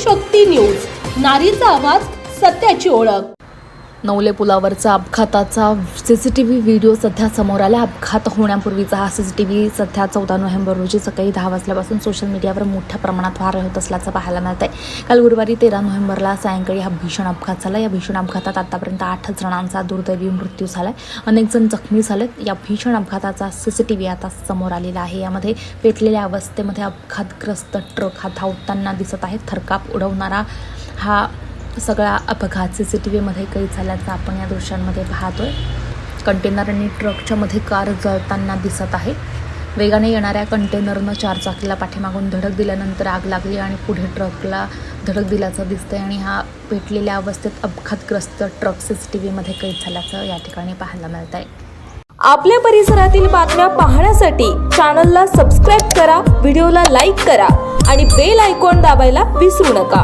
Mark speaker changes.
Speaker 1: शक्ती news. नारीचा आवाज सत्याची ओळख.
Speaker 2: नवले पुलावरचा अपघाताचा C C T V video सध्या समोर आला. अपघात होण्यापूर्वीचा हा सी सी टी व्ही सध्या चौदा नोव्हेंबर रोजी सकाळी दहा वाजल्यापासून सोशल मीडियावर मोठ्या प्रमाणात व्हायरल होत असल्याचं पाहायला मिळत आहे काल गुरुवारी तेरा नोव्हेंबरला सायंकाळी हा भीषण अपघात झाला. या भीषण अपघातात आतापर्यंत आठ जणांचा दुर्दैवी मृत्यू झालाय. अनेक जण जखमी झालेत. या भीषण अपघाताचा सी सी टी व्ही आता समोर आलेला आहे. यामध्ये पेटलेल्या अवस्थेमध्ये अपघातग्रस्त ट्रक हा धावताना दिसत आहे. थरकाप उडवणारा हा सगळा अपघात सी सी टी व्हीमध्ये काही झाल्याचा आपण या दृश्यांमध्ये पाहतोय. कंटेनर आणि ट्रकच्या मध्ये कार जळताना दिसत आहे. वेगाने येणाऱ्या कंटेनरनं चारचाकीला पाठीमागून धडक दिल्यानंतर आग लागली आणि पुढे ट्रकला धडक दिल्याचं दिसतंय आणि हा पेटलेल्या अवस्थेत अपघातग्रस्त ट्रक सी सी टी व्हीमध्ये कैद झाल्याचं या ठिकाणी पाहायला मिळत आहे
Speaker 3: आपल्या परिसरातील बातम्या पाहण्यासाठी चॅनलला सबस्क्राईब करा व्हिडिओला लाईक करा आणि बेल आयकॉन दाबायला विसरू नका.